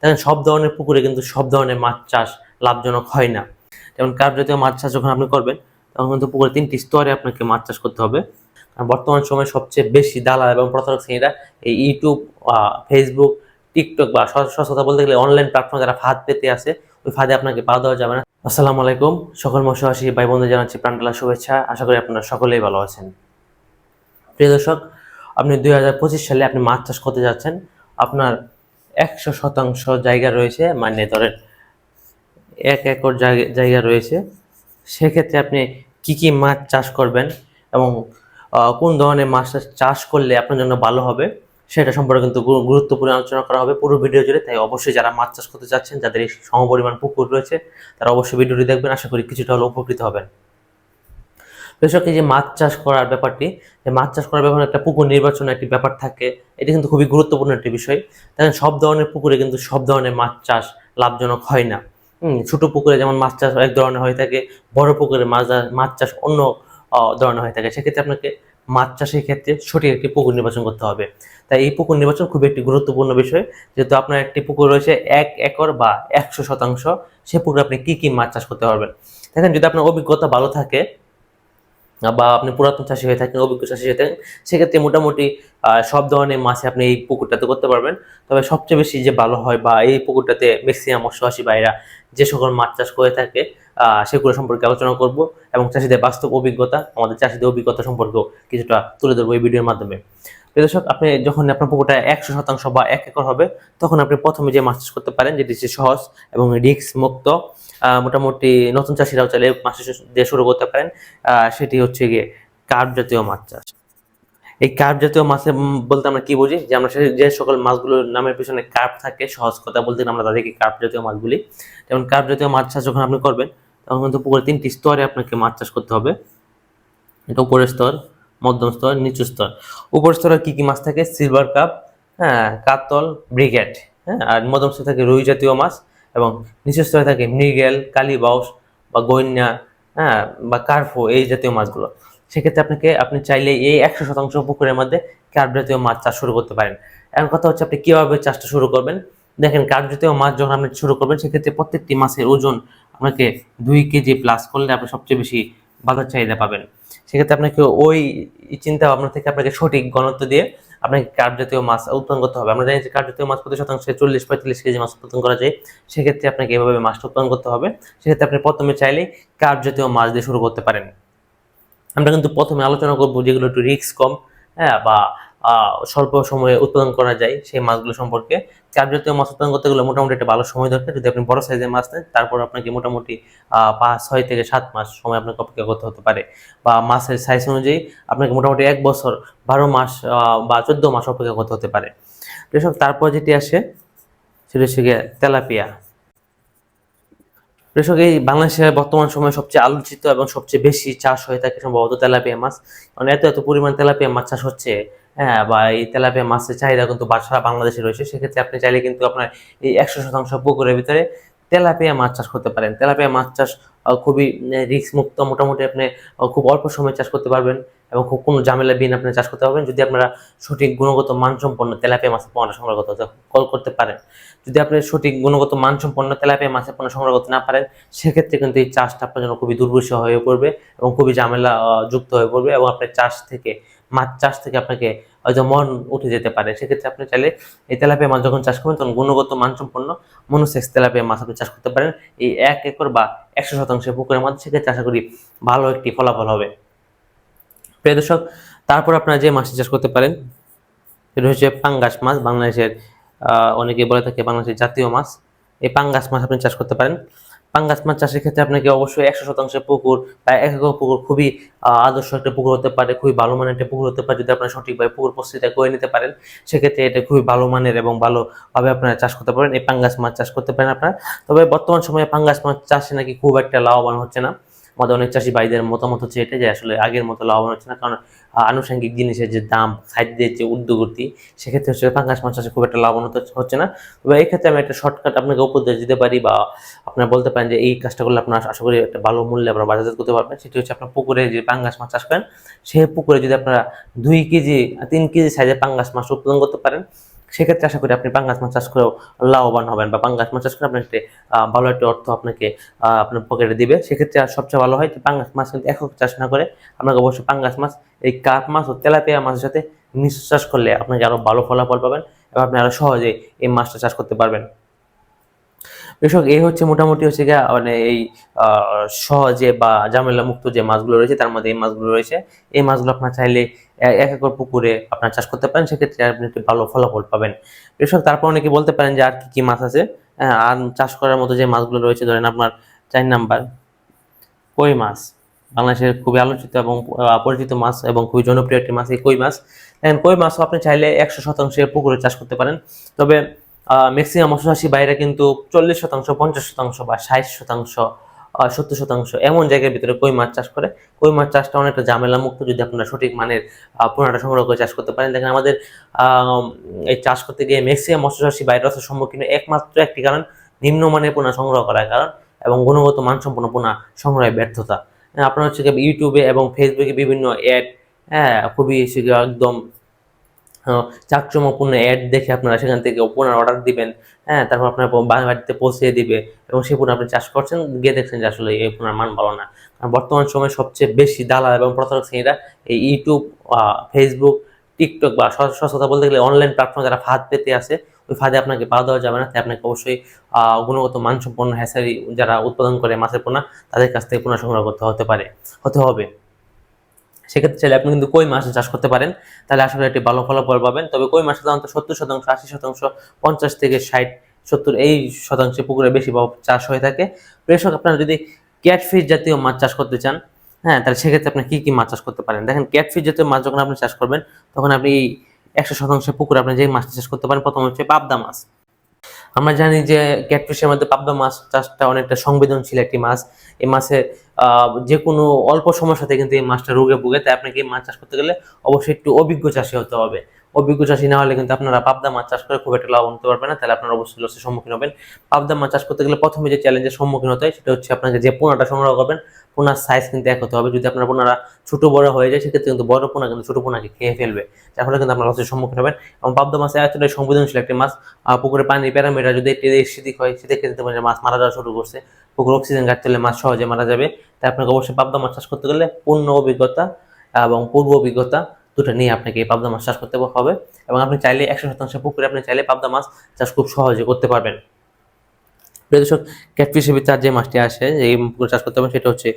দেখেন সব ধরনের পুকুরে কিন্তু সব ধরনের মাছ চাষ লাভজনক হয় না। যেমন কার্প জাতীয় মাছ চাষ যখন আপনি করবেন, তখন কিন্তু পুকুরে তিনটি স্তরে আপনাকে মাছ চাষ করতে হবে। আর বর্তমান সময়ে সবচেয়ে বেশি দালাল এবং প্রতারক শ্রেণীরা এই ইউটিউব ফেসবুক টিকটক বা সহজ বলতে গেলে অনলাইন প্ল্যাটফর্মে যারা ফাঁদ পেতে আছে, ওই ফাঁদে আপনাকে পা দেওয়া যাবে না। আসসালামু আলাইকুম, সকল মশাসী ভাই বন্ধু জানাচ্ছি প্রাণটালা শুভেচ্ছা। আশা করি আপনারা সকলেই ভালো আছেন। প্রিয় দর্শক, আপনি দুই হাজার পঁচিশ সালে আপনি মাছ চাষ করতে যাচ্ছেন। আপনার একশো শতাংশ জায়গা রয়েছে মানে ধরেন এক একর জায়গা রয়েছে। সেক্ষেত্রে আপনি কি কি মাছ চাষ করবেন এবং কোন ধরনের মাছ চাষ করলে আপনার জন্য ভালো হবে, সেটা সম্পর্কে কিন্তু গুরুত্বপূর্ণ আলোচনা করা হবে পুরো ভিডিও জুড়ে। তাই অবশ্যই যারা মাছ চাষ করতে যাচ্ছেন যাদের এই সমপরিমাণ পুকুর রয়েছে, তারা অবশ্যই ভিডিওটি দেখবেন। আশা করি কিছুটা হলে উপকৃত হবেন। এই যে মাছ চাষ করার ব্যাপারটি, যে মাছ চাষ করার ব্যাপারে একটা পুকুর নির্বাচনের একটি ব্যাপার থাকে, এটি কিন্তু খুবই গুরুত্বপূর্ণ একটি বিষয়। দেখেন সব ধরনের পুকুরে কিন্তু সব ধরনের মাছ চাষ লাভজনক হয় না। ছোট পুকুরে যেমন মাছ চাষ এক ধরনের হয়ে থাকে, বড় পুকুরে মাছ মাছ চাষ অন্য ধরনের হয়ে থাকে। সেক্ষেত্রে আপনাকে মাছ চাষের ক্ষেত্রে সঠিক একটি পুকুর নির্বাচন করতে হবে। তাই এই পুকুর নির্বাচন খুবই একটি গুরুত্বপূর্ণ বিষয়। যেহেতু আপনার একটি পুকুর রয়েছে এক একর বা একশো শতাংশ, সে পুকুরে আপনি কি কি মাছ চাষ করতে পারবেন? দেখেন, যদি আপনার অভিজ্ঞতা ভালো থাকে বা আপনি পুরাতন চাষি হয়ে থাকেন, অভিজ্ঞ চাষি হয়ে থাকেন, সেক্ষেত্রে মোটামুটি সব ধরনের মাছে আপনি এই পুকুরটাতে করতে পারবেন। তবে সবচেয়ে বেশি যে ভালো হয় বা এই পুকুরটাতে ম্যাক্সিমাম মৎস্যবাসী ভাইরা যে সকল মাছ চাষ করে থাকে সেগুলো সম্পর্কে আলোচনা করব এবং চাষিদের বাস্তব অভিজ্ঞতা, আমাদের চাষিদের অভিজ্ঞতা সম্পর্কেও কিছুটা তুলে ধরবো এই ভিডিওর মাধ্যমে। দর্শক, আপনি যখন আপনার পুকুরটা একশো শতাংশ বা এক একর হবে, তখন আপনি প্রথমে যে মাছ চাষ করতে পারেন, যেটি সহজ এবং রিস্ক মুক্ত মোটামুটি নতুন চাষিরাও চাইলে মাছ চাষ দিয়ে শুরু করতে পারেন। সেটি হচ্ছে গিয়ে কার্প জাতীয় মাছ চাষ। এই কার্প জাতীয় মাছে বলতে আমরা কি বুঝি? যে আমরা যে সকল মাছগুলোর নামের পিছনে কার্প থাকে, সহজ কথা বলতে আমরা তাদেরকে কার্প জাতীয় মাছ বলি। যেমন কার্প জাতীয় মাছ চাষ যখন আপনি করবেন, তখন কিন্তু পুকুরে তিনটি স্তরে আপনাকে মাছ চাষ করতে হবে। এটা উপরের স্তর, মধ্যম স্তর, নিচু স্তর। উপর স্তরে কি কি মাছ থাকে? সিলভার কাপ হ্যাঁ কাতল, ব্রিগেড হ্যাঁ আর মধ্যম স্তর থাকে রুই জাতীয় মাছ। এবং নিচু স্তরে থাকে মৃগেল, কালীবাউস বা গৈন্যা হ্যাঁ বা কার্ফো এই জাতীয় মাছগুলো। সেক্ষেত্রে আপনাকে, আপনি চাইলে এই একশো শতাংশ পুকুরের মধ্যে কার্প জাতীয় মাছ চাষ শুরু করতে পারেন। এখন কথা হচ্ছে আপনি কীভাবে চাষটা শুরু করবেন? দেখেন কার্প জাতীয় মাছ যখন আপনি শুরু করবেন, সেক্ষেত্রে প্রত্যেকটি মাছের ওজন আপনাকে দুই কেজি প্লাস করলে আপনি সবচেয়ে বেশি বাজার চাহিদা পাবেন। সেক্ষেত্রে আপনাকে ওই চিন্তা ভাবনা থেকে আপনাকে সঠিক গণত্ব দিয়ে আপনাকে কার্ড জাতীয় মাছ উৎপাদন করতে হবে। আমরা জানি যে কার্ড জাতীয় মাছ প্রতি শতাংশে চল্লিশ পঁয়তাল্লিশ কেজি মাছ উৎপাদন করা যায়। সেক্ষেত্রে আপনাকে এভাবে মাছটা উৎপাদন করতে হবে। সেক্ষেত্রে আপনি প্রথমে চাইলে কার্ড জাতীয় মাছ দিয়ে শুরু করতে পারেন। আমরা কিন্তু প্রথমে আলোচনা করব যেগুলো একটু রিস্ক কম হ্যাঁ বা স্বল্প সময়ে উৎপাদন করা যায় সেই মাছগুলো সম্পর্কে। কার্প জাতীয় মাছ উৎপাদন করতে গেলে মোটামুটি একটা ভালো সময় দরকার। যদি আপনি বড় সাইজের মাছ নেন, তারপর আপনাকে মোটামুটি পাঁচ, ছয় থেকে সাত মাস সময় আপনাকে অপেক্ষা করতে হতে পারে। বা মাছের সাইজ অনুযায়ী আপনাকে মোটামুটি এক বছর বারো মাস বা চোদ্দ মাস অপেক্ষা করতে হতে পারে। কৃষক তারপর যেটি আসে, সেটা হচ্ছে তেলাপিয়া। কৃষক এই বাংলাদেশের বর্তমান সময়ে সবচেয়ে আলোচিত এবং সবচেয়ে বেশি চাষ হয়ে থাকে সম্ভবত তেলাপিয়া মাছ। কারণ এত এত পরিমাণ তেলাপিয়া মাছ চাষ হচ্ছে হ্যাঁ বা এই তেলাপিয়া মাছের চাহিদা কিন্তু সারা বাংলাদেশে রয়েছে, সেক্ষেত্রে আপনি চাইলে কিন্তু আপনার এই একশো শতাংশ পুকুরের ভিতরে তেলাপিয়া মাছ চাষ করতে পারেন। তেলাপিয়া মাছ চাষ খুবই রিস্ক মুক্ত মোটামুটি আপনি খুব অল্প সময়ে চাষ করতে পারবেন এবং খুব কোনো ঝামেলা বিন আপনি চাষ করতে পারবেন। যদি আপনারা সঠিক গুণগত মানসম্পন্ন তেলাপিয়া মাছের পণ্য সংগ্রহ করতে কল করতে পারেন। যদি আপনি সঠিক গুণগত মানসম্পন্ন তেলাপিয়া মাছের পণ্য সংগ্রহ করতে না পারেন, সেক্ষেত্রে কিন্তু এই চাষটা আপনার জন্য খুবই দুর্বিষহ হয়ে পড়বে এবং খুবই ঝামেলা যুক্ত হয়ে পড়বে এবং আপনার চাষ থেকে মাছ চাষ থেকে আপনাকে হয়তো মন উঠে যেতে পারে। সেক্ষেত্রে আপনি চাইলে এই তেলাপিয়া মাছ যখন চাষ করবেন, তখন গুণগত মানসম্পন্ন মনোসেক্স তেলাপিয়া মাছ আপনি চাষ করতে পারেন। এই এক একর বা একশো শতাংশ পুকুরের মধ্যে সেক্ষেত্রে আশা করি ভালো একটি ফলাফল হবে। প্রিয় দর্শক, তারপর আপনারা যে মাছটি চাষ করতে পারেন, সেটা হচ্ছে পাঙ্গাস মাছ। বাংলাদেশের অনেকে বলে থাকে বাংলাদেশের জাতীয় মাছ। এই পাঙ্গাস মাছ আপনি চাষ করতে পারেন। পাঙ্গাস মাছ চাষের ক্ষেত্রে আপনাকে অবশ্যই একশো শতাংশের পুকুর বা এক একর পুকুর খুবই আদর্শ একটা পুকুর হতে পারে, খুবই ভালো মানের একটা পুকুর হতে পারে যদি আপনারা সঠিকভাবে পুকুর প্রস্তুতিটা করে নিতে পারেন। সেক্ষেত্রে এটা খুবই ভালো মানের এবং ভালোভাবে আপনারা চাষ করতে পারেন এই পাঙ্গাস মাছ চাষ করতে পারেন আপনারা। তবে বর্তমান সময়ে পাঙ্গাস মাছ চাষে নাকি খুব একটা লাভবান হচ্ছে না। আমাদের অনেক চাষি ভাইদের মতামত হচ্ছে এটা যে আসলে আগের মতো লাভবান হচ্ছে না, কারণ আনুষঙ্গিক জিনিসের যে দাম খাদ্যের যে উদ্যোগতি সেক্ষেত্রে হচ্ছে পাঙ্গাস মাছ চাষে খুব একটা লাভবান হচ্ছে না। তবে এই ক্ষেত্রে আমি একটা শর্টকাট আপনাকে উপদেশ দিতে পারি বা আপনার বলতে পারেন যে এই কাজটা করলে আপনার আশা করি একটা ভালো মূল্যে আপনার বাজারজাত করতে পারবেন। সেটি হচ্ছে আপনার পুকুরে যে পাঙ্গাস মাছ চাষ করেন, সেই পুকুরে যদি আপনারা দুই কেজি, তিন কেজি সাইজে পাঙ্গাস মাছ উৎপাদন করতে পারেন সেক্ষেত্রে আশা করি আপনি পাঙ্গাস মাছ চাষ করেও লাভবান হবেন বা পাঙ্গাস মাছ চাষ করে আপনার একটি ভালো একটি অর্থ আপনাকে আপনার পকেটে দিবে। সেক্ষেত্রে সবচেয়ে ভালো হয় যে পাঙ্গাস মাছ কিন্তু একক চাষ না করে আপনাকে অবশ্যই পাঙ্গাস মাছ, এই কাপ মাছ ও তেলাপিয়া মাছের সাথে মিশ্র চাষ করলে আপনাকে আরও ভালো ফলাফল পাবেন এবং আপনি আরও সহজে এই মাছটা চাষ করতে পারবেন। কৃষক এই হচ্ছে মোটামুটি হচ্ছে গিয়া মানে এই সহজে বা ঝামেলা মুক্ত যে মাছগুলো রয়েছে তার মধ্যে এই মাছগুলো রয়েছে। এই মাছগুলো আপনার চাইলে এক একর পুকুরে আপনার চাষ করতে পারেন। সেক্ষেত্রে আপনি একটি ভালো ফলাফল পাবেন। কৃষক তারপর অনেকে বলতে পারেন যে আর কি কি মাছ আছে? হ্যাঁ, আর চাষ করার মতো যে মাছগুলো রয়েছে ধরেন আপনার চার নাম্বার কই মাছ? বাংলাদেশের খুবই আলোচিত এবং পরিচিত মাছ এবং খুবই জনপ্রিয় একটি মাছ এই কই মাছ। কই মাছও আপনি চাইলে একশো শতাংশের পুকুরে চাষ করতে পারেন। তবে ম্যাক্সিমাম মৎস্যচাষী বাইরে কিন্তু চল্লিশ শতাংশ পঞ্চাশ শতাংশ বা ষাট শতাংশ সত্তর শতাংশ এমন জায়গার ভিতরে কই মাছ চাষ করে। কই মাছ চাষটা অনেকটা ঝামেলা মুক্ত যদি আপনারা সঠিক মানের পোনাটা সংগ্রহ করে চাষ করতে পারেন। দেখেন আমাদের এই চাষ করতে গিয়ে ম্যাক্সিমাম মৎস্যচাষী ভাইরাসের সম্মুখীন একমাত্র একটি কারণ নিম্নমানের পোনা সংগ্রহ করার কারণ এবং গুণগত মানসম্পন্ন পোনা সংগ্রহে ব্যর্থতা। হ্যাঁ, আপনার হচ্ছে ইউটিউবে এবং ফেসবুকে বিভিন্ন অ্যাড হ্যাঁ খুবই একদম চাকচমকপূর্ণ অ্যাড দেখে আপনারা সেখান থেকে পোনার অর্ডার দিবেন। হ্যাঁ তারপর আপনার বাড়িতে পৌঁছে দিবে এবং সেই পোনা আপনি চাষ করছেন, গিয়ে দেখছেন যে আসলে এই পোনার মান ভালো না। কারণ বর্তমান সময়ে সবচেয়ে বেশি দালাল এবং প্রতারক শ্রেণীরা এই ইউটিউব ফেসবুক টিকটক বা সহজ বলতে গেলে অনলাইন প্ল্যাটফর্ম যারা ফাঁদ পেতে আসে ওই ফাঁদে আপনাকে পা দেওয়া যাবে না। তাই আপনাকে অবশ্যই গুণগত মানসম্পন্ন হ্যাসারি যারা উৎপাদন করে মাছের পোনা, তাদের কাছ থেকে পোনা সংগ্রহ করতে হতে পারে, হতে হবে। সেক্ষেত্রে চাইলে আপনি কিন্তু কই মাছ চাষ করতে পারেন? তাহলে আসলে একটি ভালো ফলাফল পাবেন। তবে কই মাছ সাধারণত সত্তর শতাংশ, আশি শতাংশ, পঞ্চাশ থেকে ষাট, সত্তর এই শতাংশে পুকুরে বেশি চাষ হয়ে থাকে। কৃষক আপনারা যদি ক্যাটফিশ জাতীয় মাছ চাষ করতে চান হ্যাঁ তাহলে সেক্ষেত্রে আপনি কী কী মাছ চাষ করতে পারেন? দেখেন, ক্যাটফিশ জাতীয় মাছ যখন আপনি চাষ করবেন, তখন আপনি একশো শতাংশ পুকুরে আপনি যে মাছটা চাষ করতে পারেন, প্রথম হচ্ছে পাবদা মাছ। আমরা জানি যে ক্যাটফিশের মধ্যে পাবদা মাছ চাষটা অনেকটা সংবেদনশীল একটি মাছ। এই মাছের যে কোনো অল্প সময়ের সাথে কিন্তু এই মাছটা রোগে ভুগে, তাই আপনাকে এই মাছ চাষ করতে গেলে অবশ্যই একটু অভিজ্ঞ চাষে হতে হবে। অভিজ্ঞ চাষি না হলে কিন্তু আপনারা পাবদা মাছ চাষ করে খুব একটা লাভ হতে পারবেন না। তাহলে আপনারা অবশ্যই লসের সম্মুখীন হবেন। পাবদা মাছ চাষ করতে গেলে প্রথমে যে চ্যালেঞ্জের সম্মুখীন হতে হয়, সেটা হচ্ছে আপনাকে যে পোনাটা সংগ্রহ করবেন, পোনার সাইজ কিন্তু এক হতে হবে। যদি আপনার পোনারা ছোট বড় হয়ে যায়, সেক্ষেত্রে কিন্তু বড় পোনা কিন্তু ছোট পোনাকে খেয়ে ফেলবে। যার ফলে কিন্তু আপনার লসের সম্মুখীন হবেন। এবং পাবদা মাছ এতটাই সংবেদনশীল একটি মাছ পুকুরে পানি প্যারামিটার যদি সেদিক হয়, সেক্ষেত্রে মাছ মারা যাওয়া শুরু করছে। পুকুর অক্সিজেন ঘাটতি মাছ সহজে মারা যাবে। তাই আপনাকে অবশ্যই পাবদা মাছ চাষ করতে গেলে পূর্ণ অভিজ্ঞতা এবং পূর্ব অভিজ্ঞতা দুটো নিয়ে আপনাকে এই পাবদা মাছ চাষ করতে হবে এবং আপনি চাইলে একশো শতাংশ পুকুরে আপনি চাইলে পাবদা মাছ চাষ খুব সহজে করতে পারবেন। প্রিয় দর্শক ভিতরে আর যে মাছটি আসে, যে পুকুরে চাষ করতে হবে সেটা হচ্ছে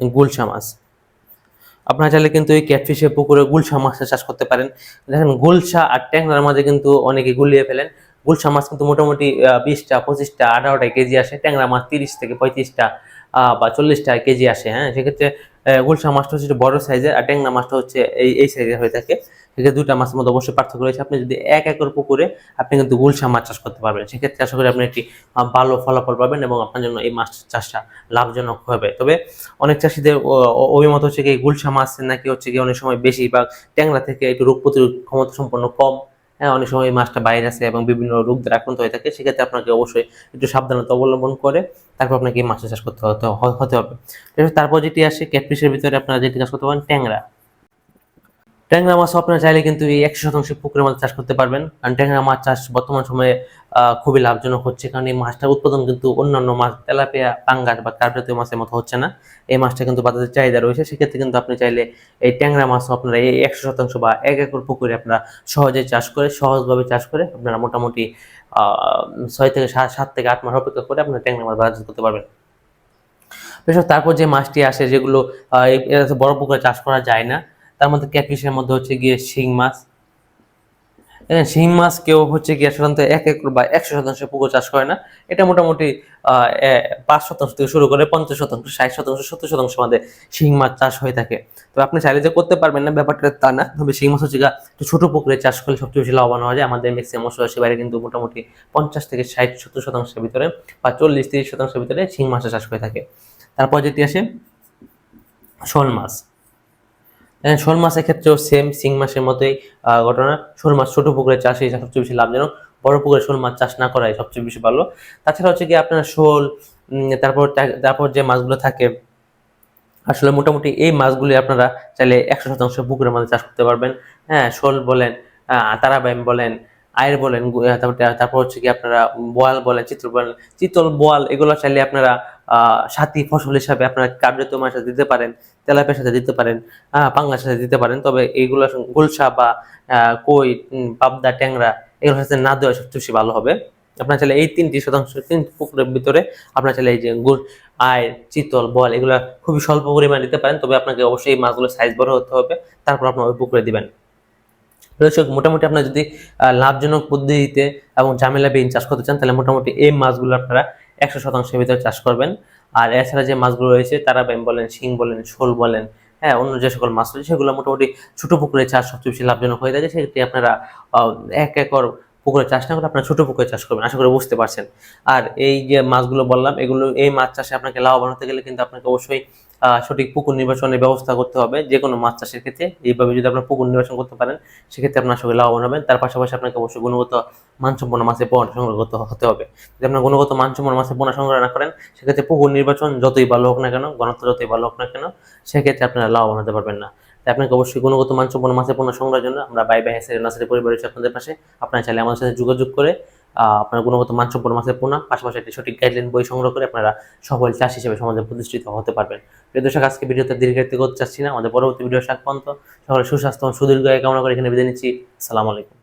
গুলশা মাছ। আপনারা চাইলে কিন্তু এই ক্যাটফিশের পুকুরে গুলশা মাছের চাষ করতে পারেন। দেখেন, গুলশা আর ট্যাংরার মাঝে কিন্তু অনেকে গুলিয়ে ফেলেন। গুলশা মাছ কিন্তু মোটামুটি বিশটা, পঁচিশটা, আঠারোটা কেজি আসে। ট্যাংরা মাছ তিরিশ থেকে পঁয়ত্রিশটা বা চল্লিশটা কেজি আসে হ্যাঁ? সেক্ষেত্রে গুলশা মাছটা হচ্ছে বড় সাইজের আর ট্যাংরা মাছটা হচ্ছে এই এই সাইজের হয়ে থাকে। সেক্ষেত্রে দুটা মাছের মধ্যে অবশ্যই পার্থক্য রয়েছে। আপনি যদি এক একর পুকুরে আপনি কিন্তু গুলশা মাছ চাষ করতে পারবেন। সেক্ষেত্রে আশা করি আপনি একটি ভালো ফলাফল পাবেন এবং আপনার জন্য এই মাছ চাষটা লাভজনক হবে। তবে অনেক চাষিদের অভিমত হচ্ছে কি গুলশা মাছ নাকি হচ্ছে কি অনেক সময় বেশি বা ট্যাংরা থেকে একটু রোগ প্রতিরোধ ক্ষমতা সম্পন্ন কম। হ্যাঁ অনেক সময় মাছটা বাইরে আসে এবং বিভিন্ন রোগ দ্বারা আক্রান্ত হয়ে থাকে, সেক্ষেত্রে আপনাকে অবশ্যই একটু সাবধানতা অবলম্বন করে তারপর আপনাকে মাছ মাছটা চাষ করতে হতে হবে। তারপর যেটি আসে ক্যাটফিশের ভিতরে আপনারা যেটি চাষ করতে পারেন ট্যাংরা। ট্যাংরা মাছ আপনারা চাইলে কিন্তু এই একশো শতাংশ পুকুরের মাছ চাষ করতে পারবেন। কারণ ট্যাংরা মাছ চাষ বর্তমান সময়ে খুবই লাভজনক হচ্ছে। কারণ এই মাছটার উৎপাদন কিন্তু অন্যান্য মাছ, তেলাপিয়া, পাঙ্গাস বা কার্প জাতীয় মাছের মতো হচ্ছে না। এই মাছটা কিন্তু বাজারে চাহিদা রয়েছে। সেক্ষেত্রে কিন্তু আপনি চাইলে এই ট্যাংরা মাছও আপনারা এই একশো শতাংশ বা এক একর পুকুরে আপনারা সহজে চাষ করে, সহজভাবে চাষ করে আপনারা মোটামুটি ছয় থেকে সাত থেকে আট মাস অপেক্ষা করে আপনারা ট্যাংরা মাছ বাজার করতে পারবেন। তারপর যে মাছটি আসে, যেগুলো বড় পুকুরে চাষ করা যায় না। তার মধ্যে ক্যাটফিশের মধ্যে হচ্ছে গিয়ে শিং মাছ। শিং মাছ কেউ হচ্ছে গিয়ে সাধারণত এক একর বা একশো শতাংশ পুকুর চাষ করে না। এটা মোটামুটি পাঁচ শতাংশ থেকে শুরু করে পঞ্চাশ শতাংশ, ষাট শতাংশ, সত্তর শতাংশ মধ্যে শিং মাছ চাষ হয়ে থাকে। তবে আপনি চাইলে যে করতে পারবেন না, ব্যাপারটা তা না। তবে শিং মাছ হচ্ছে গিয়ে ছোট পুকুরে চাষ করলে সবচেয়ে বেশি লাভবান হওয়া যায়। আমাদের ম্যাক্সিমাম মশলাসী বাইরে কিন্তু মোটামুটি পঞ্চাশ থেকে ষাট, সত্তর শতাংশের ভিতরে বা চল্লিশ, তিরিশ শতাংশের ভিতরে শিং মাছের চাষ হয়ে থাকে। তারপর যেটি আসে শোল মাছ। শোল মাছের ক্ষেত্রেও সেম শিং মাসের মতোই ঘটনা। শোল মাছ ছোট পুকুরে চাষ এই সবচেয়ে বেশি লাভজনক। বড় পুকুরে শোল মাছ চাষ না করাই সবচেয়ে বেশি ভালো। তাছাড়া হচ্ছে কি আপনার শোল তারপর তারপর যে মাছগুলো থাকে, আসলে মোটামুটি এই মাছগুলি আপনারা চাইলে একশো শতাংশ পুকুরের মধ্যে চাষ করতে পারবেন। হ্যাঁ শোল বলেন তারাবাইম বলেন, আয়ের বলেন তারপর হচ্ছে কি আপনারা বোয়াল বলেন চিত্র বলেন, চিতল বোয়াল, এগুলো চাইলে আপনারা সাথী ফসল হিসাবে আপনারা কার্যত সাথে দিতে পারেন। তেলাপিয়ার সাথে দিতে পারেন পাঙ্গার সাথে দিতে পারেন। তবে এইগুলো গুলশা বা কই পাবদা, ট্যাংরা এগুলোর সাথে না দেওয়া সবচেয়ে বেশি ভালো হবে। আপনার চাইলে এই তিনটি শতাংশ, তিন পুকুরের ভিতরে আপনার চাইলে এই যে গুড়, আয়, চিতল, বল, এগুলো খুবই স্বল্প পরিমাণে দিতে পারেন। তবে আপনাকে অবশ্যই এই মাছগুলো সাইজ বড় হতে হবে। তারপর আপনার ওই পুকুরে দিবেন। দর্শক, মোটামুটি আপনার যদি লাভজনক পদ্ধতিতে এবং জামেলা ঝামেলাবিহীন চাষ করতে চান, তাহলে মোটামুটি এই মাছগুলো আপনারা একশো শতাংশের ভিতরে চাষ করবেন। আর এছাড়া যে মাছগুলো রয়েছে তারা ব্যাম বলেন, শিং বলেন, শোল বলেন হ্যাঁ অন্য যে সকল মাছ রয়েছে, সেগুলো মোটামুটি ছোট পুকুরে চাষ সবচেয়ে বেশি লাভজনক হয়ে থাকে। সেক্ষেত্রে আপনারা এক একর পুকুরে চাষ না করে আপনারা ছোট পুকুরে চাষ করবেন, আশা করি বুঝতে পারছেন। আর এই যে মাছগুলো বললাম, এগুলো, এই মাছ চাষে আপনাকে লাভবান হতে গেলে কিন্তু আপনাকে অবশ্যই সঠিক পুকুর নির্বাচনের ব্যবস্থা করতে হবে যে কোনো মাছ চাষের ক্ষেত্রে। এইভাবে যদি আপনার পুকুর নির্বাচন করতে পারেন, সেক্ষেত্রে আপনার সঙ্গে লাভবান হবেন। তার পাশাপাশি আপনাকে অবশ্যই গুণগত মানসম্পন্ন মাছের পোনা সংগ্রহ করতে হতে হবে। যদি আপনার গুণগত মানসম্পন্ন মাছের পোনা সংগ্রহ না করেন, সেক্ষেত্রে পুকুর নির্বাচন যতই ভালো হোক না কেন, ঘনত্ব যতই ভালো হোক না কেন, সেক্ষেত্রে আপনারা লাভবান হতে পারবেন না। তাই আপনাকে অবশ্যই গুণগত মানসম্পন্ন মাছের পোনা সংগ্রহের জন্য আমরা বাই বাই হেসের নার্সারি পরিবারের আপনাদের পাশে আপনারা চাইলে আমাদের সাথে যোগাযোগ করে আপনার গুণগত মানসম্পন্ন মাছের পোনা পাশাপাশি একটি সঠিক গাইডলাইন বই সংগ্রহ করে আপনারা সফল চাষ হিসেবে সমাজে প্রতিষ্ঠিত হতে পারবেন। প্রিয় দর্শক, আজকে ভিডিওতে দীর্ঘায়িত করতে চাচ্ছি না। আমাদের পরবর্তী ভিডিও পর্যন্ত। সকলের সুস্বাস্থ্য সুদীর্ঘ কামনা করে এখানে বিদায় নিচ্ছি। সালাম আলাইকুম।